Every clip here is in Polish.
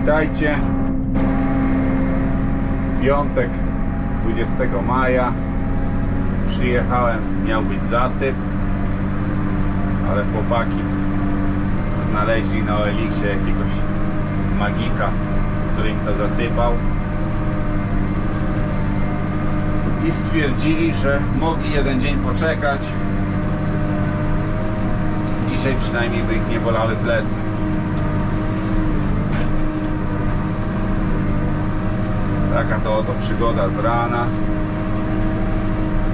Witajcie. Piątek 20 maja. Przyjechałem, miał być zasyp, ale chłopaki znaleźli na Eliksie jakiegoś magika, który im to zasypał. I stwierdzili, że mogli jeden dzień poczekać. Dzisiaj przynajmniej by ich nie bolały plecy. Taka to oto przygoda z rana.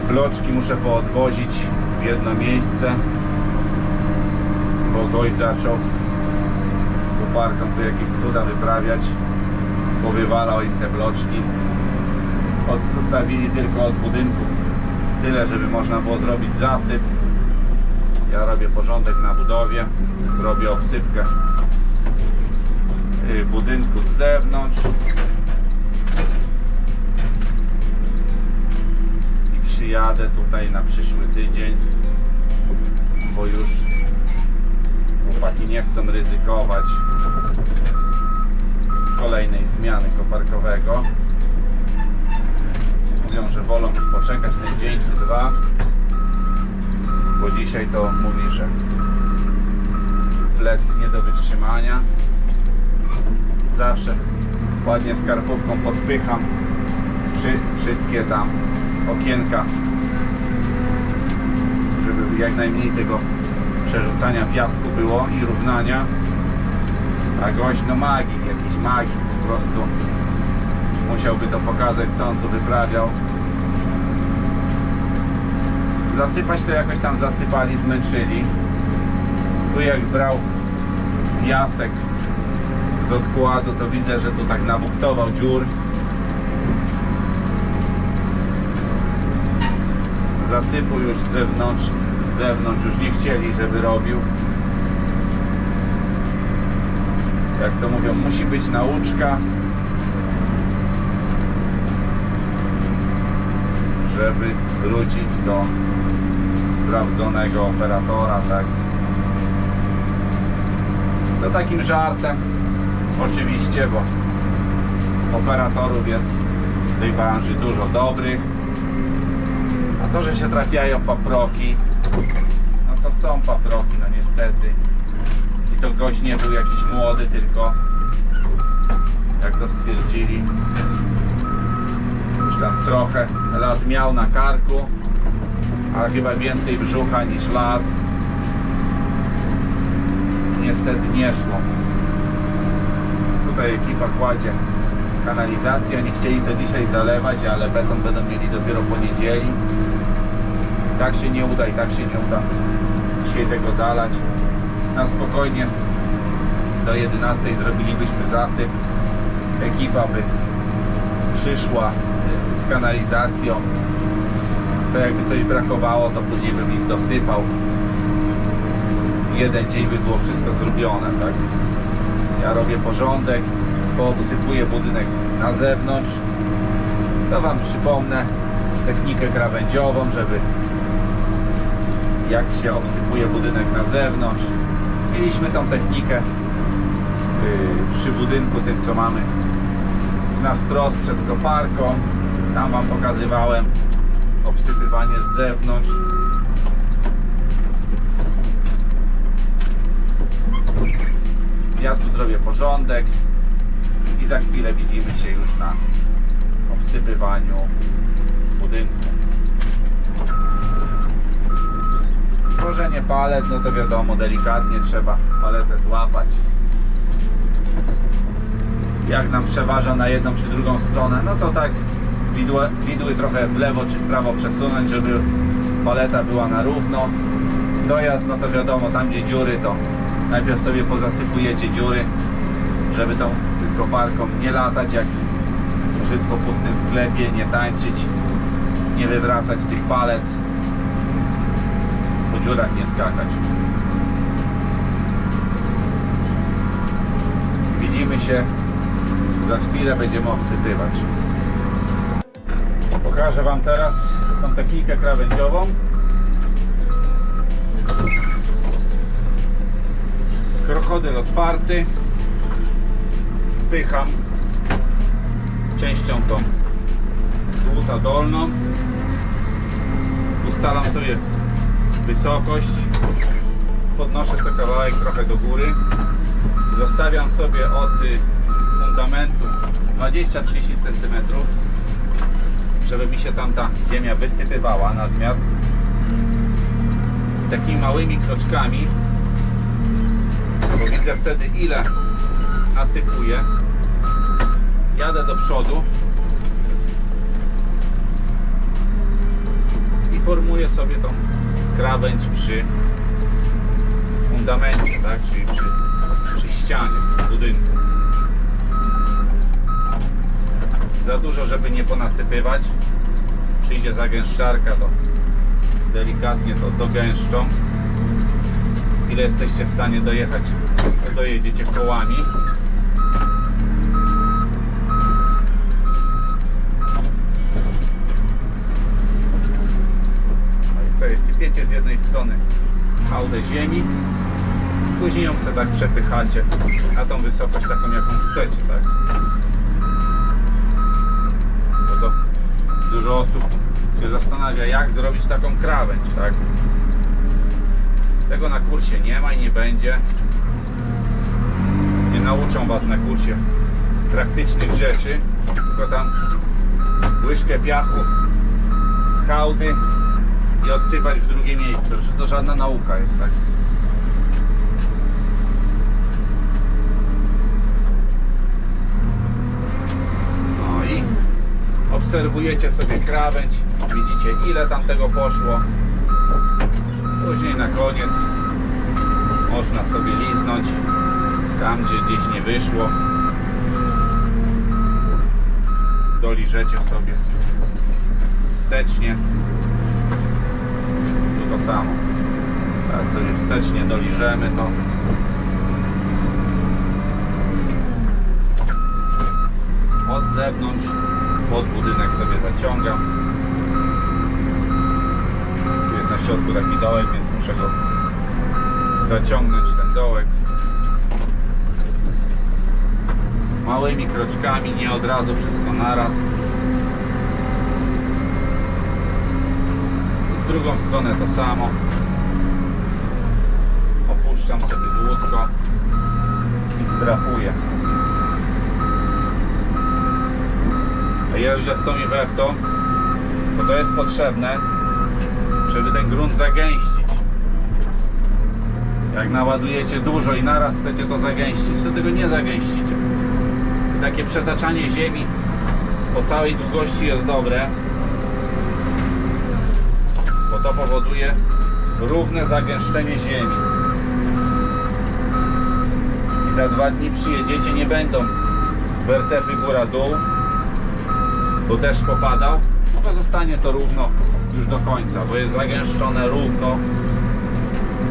Bloczki muszę poodwozić w jedno miejsce, bo gość zaczął koparką tu jakieś cuda wyprawiać. Powywalał im te bloczki. Od, zostawili tylko od budynku tyle, żeby można było zrobić zasyp. Ja robię porządek na budowie, zrobię obsypkę y, budynku z zewnątrz. I przyjadę tutaj na przyszły tydzień, bo już chłopaki nie chcą ryzykować kolejnej zmiany koparkowego. Mówią, że wolą już poczekać ten dzień czy dwa, bo dzisiaj to mówi, że plecy nie do wytrzymania. Zawsze ładnie skarpówką podpycham wszy, wszystkie tam okienka, żeby jak najmniej tego przerzucania piasku było i równania. A gość no magik, jakiś magik po prostu musiałby to pokazać co on tu wyprawiał. Zasypać to jakoś tam zasypali, zmęczyli. Tu jak brał piasek z odkładu, to widzę, że tu tak nabuktował dziur. Zasypu już z zewnątrz, z zewnątrz już nie chcieli, żeby robił. Jak to mówią, musi być nauczka, żeby wrócić do sprawdzonego operatora, tak? To takim żartem, oczywiście, bo operatorów jest w tej branży dużo dobrych. A to, że się trafiają paproki, no to są paproki, no niestety. I to gość nie był jakiś młody, tylko jak to stwierdzili, już tam trochę lat miał na karku, ale chyba więcej brzucha niż lat. Niestety nie szło. Tutaj ekipa kładzie kanalizację. Nie chcieli to dzisiaj zalewać, ale beton będą mieli dopiero po niedzieli. Tak się nie uda i tak się nie uda dzisiaj tego zalać. Na spokojnie do 11 zrobilibyśmy zasyp. Ekipa by przyszła y, z kanalizacją. To jakby coś brakowało, to później bym im dosypał. Jeden dzień by było wszystko zrobione, tak? Ja robię porządek, poobsypuję budynek na zewnątrz. To Wam przypomnę technikę krawędziową, żeby jak się obsypuje budynek na zewnątrz. Mieliśmy tą technikę yy, przy budynku tym co mamy na wprost przed koparką. Tam Wam pokazywałem obsypywanie z zewnątrz. Ja tu zrobię porządek i za chwilę widzimy się już na obsypywaniu budynku. Tworzenie palet, no to wiadomo, delikatnie trzeba paletę złapać. Jak nam przeważa na jedną czy drugą stronę, no to tak widły, widły trochę w lewo czy w prawo przesunąć, żeby paleta była na równo. Dojazd, no to wiadomo, tam gdzie dziury, to najpierw sobie pozasypujecie dziury, żeby tą koparką nie latać jak brzydko pustym sklepie, nie tańczyć, nie wywracać tych palet, po dziurach nie skakać. Widzimy się za chwilę, będziemy obsypywać. Pokażę Wam teraz tą technikę krawędziową. Krokodyl otwarty. Spycham częścią tą dłuta dolną. Ustalam sobie wysokość. Podnoszę co kawałek trochę do góry. Zostawiam sobie od fundamentu 20-30 cm, żeby mi się tam ta ziemia wysypywała nadmiar. Takimi małymi kroczkami, bo widzę wtedy ile nasypuję. Jadę do przodu i formuję sobie tą krawędź przy fundamencie, tak? Czyli przy, przy ścianie budynku. Za dużo, żeby nie ponasypywać. Przyjdzie zagęszczarka, to delikatnie to dogęszczą. Ile jesteście w stanie dojechać, to dojedziecie kołami. No i z jednej strony hałdę ziemi, później ją sobie tak przepychacie na tą wysokość taką jaką chcecie, tak? Bo to dużo osób się zastanawia jak zrobić taką krawędź, tak? Tego na kursie nie ma i nie będzie. Nie nauczą Was na kursie praktycznych rzeczy, tylko tam łyżkę piachu z hałdy i odsypać w drugie miejsce. To żadna nauka jest, tak? No i obserwujecie sobie krawędź, widzicie ile tam tego poszło. Później na koniec można sobie liznąć tam, gdzie gdzieś nie wyszło. Doliżecie sobie wstecznie. To samo. Teraz sobie wstecznie doliżemy to. Od zewnątrz pod budynek sobie zaciągam. Tu jest na środku taki dołek, więc muszę go zaciągnąć ten dołek. Małymi kroczkami, nie od razu wszystko naraz. W drugą stronę to samo. Opuszczam sobie dłutko i zdrapuję. Jeżdżę w tą i we w tą, bo to jest potrzebne, żeby ten grunt zagęścić. Jak naładujecie dużo i naraz chcecie to zagęścić, to tego nie zagęścicie. Takie przetaczanie ziemi po całej długości jest dobre, to powoduje równe zagęszczenie ziemi. I za dwa dni przyjedziecie, nie będą wertepy góra-dół, bo deszcz popadał, to zostanie to równo już do końca, bo jest zagęszczone równo,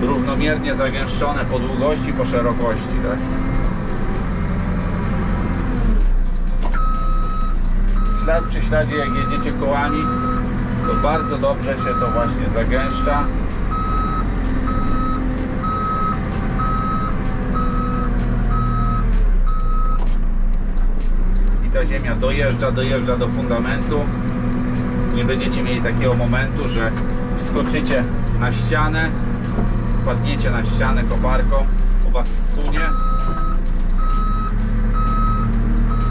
równomiernie zagęszczone po długości, po szerokości, tak? Ślad przy śladzie, jak jedziecie kołami, to bardzo dobrze się to właśnie zagęszcza. I ta ziemia dojeżdża, dojeżdża do fundamentu. Nie będziecie mieli takiego momentu, że wskoczycie na ścianę, wpadniecie na ścianę koparką, u was sunie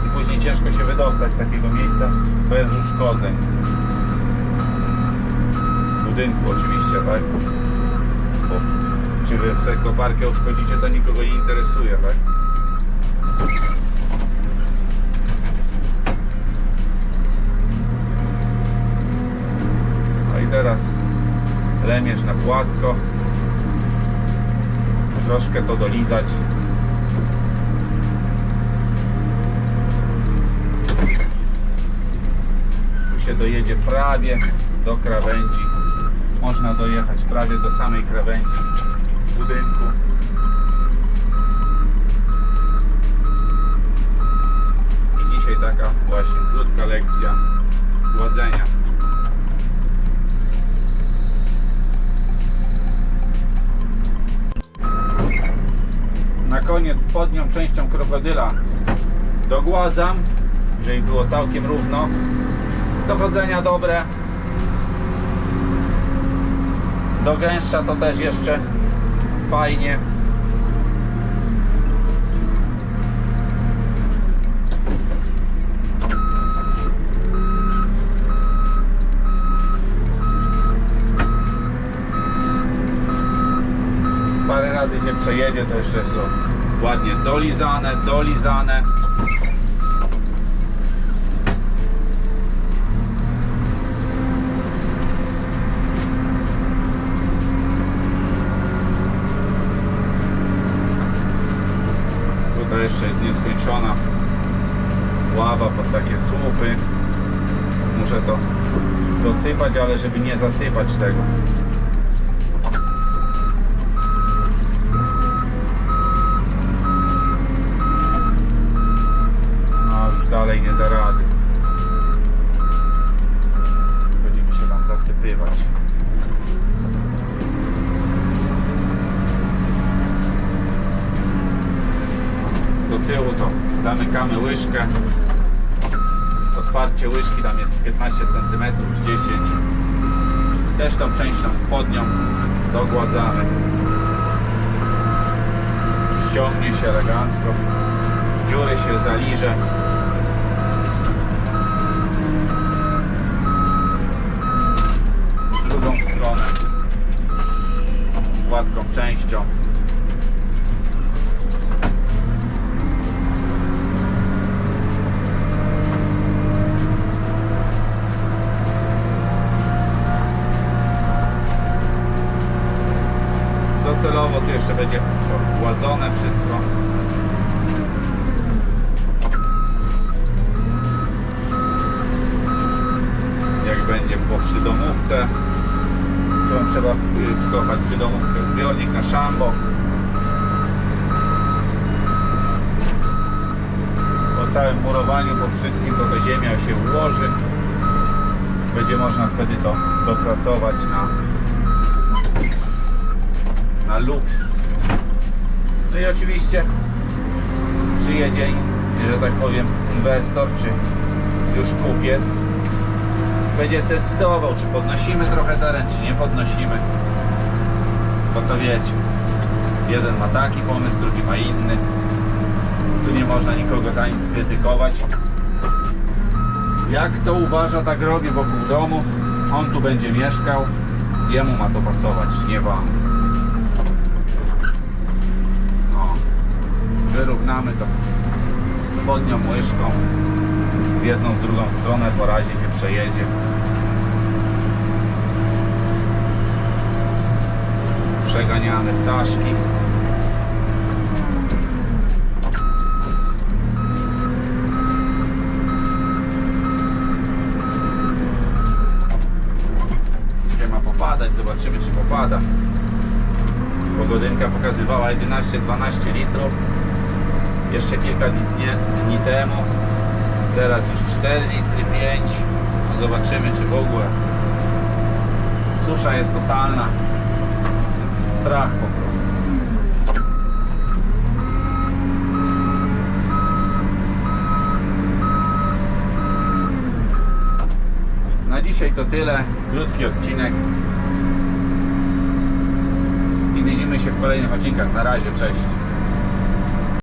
i później ciężko się wydostać z takiego miejsca bez uszkodzeń. Budynku oczywiście, tak? Bo czy wy sobie koparkę uszkodzicie, to nikogo nie interesuje, tak? No i teraz lemierz na płasko. Troszkę to dolizać. Tu się dojedzie prawie do krawędzi. Można dojechać prawie do samej krawędzi budynku. I dzisiaj taka właśnie krótka lekcja głodzenia. Na koniec spodnią częścią krokodyla dogładzam, żeby było całkiem równo. Dochodzenia dobre. Do gęszcza to też jeszcze fajnie. Parę razy się przejedzie, to jeszcze są ładnie dolizane, dolizane. Jeszcze jest nieskończona ława pod takie słupy. Muszę to dosypać, ale żeby nie zasypać tego. No już dalej nie da rady. Będzie mi się tam zasypywać. Do tyłu to zamykamy łyżkę. Otwarcie łyżki tam jest 15 cm, 10 Też tą częścią spodnią dogładzamy. Ściągnie się elegancko dziury się zaliże. W drugą stronę gładką częścią. Docelowo tu jeszcze będzie gładzone wszystko. jak będzie po przydomówce którą trzeba w- wkopać przydomówkę zbiornik na szambo po całym murowaniu po wszystkim to ta ziemia się ułoży będzie można wtedy to dopracować na na luks no i oczywiście przyjedzie że tak powiem inwestor czy już kupiec będzie decydował, czy podnosimy trochę teren, czy nie podnosimy. Bo to wiecie, jeden ma taki pomysł, drugi ma inny. Tu nie można nikogo za nic krytykować. Jak to uważa, tak robię wokół domu. On tu będzie mieszkał, jemu ma to pasować, nie wam. Wyrównamy to spodnią łyżką w jedną, w drugą stronę, po razie się przejedzie. Przeganiamy ptaszki. Dzisiaj ma popadać, zobaczymy czy popada. Pogodynka pokazywała 11-12 litrów. Jeszcze kilka dni, dni temu Teraz już 4 litry, 5. No zobaczymy czy w ogóle. Susza jest totalna. Strach po prostu. Na dzisiaj to tyle. Krótki odcinek. I widzimy się w kolejnych odcinkach. Na razie, cześć.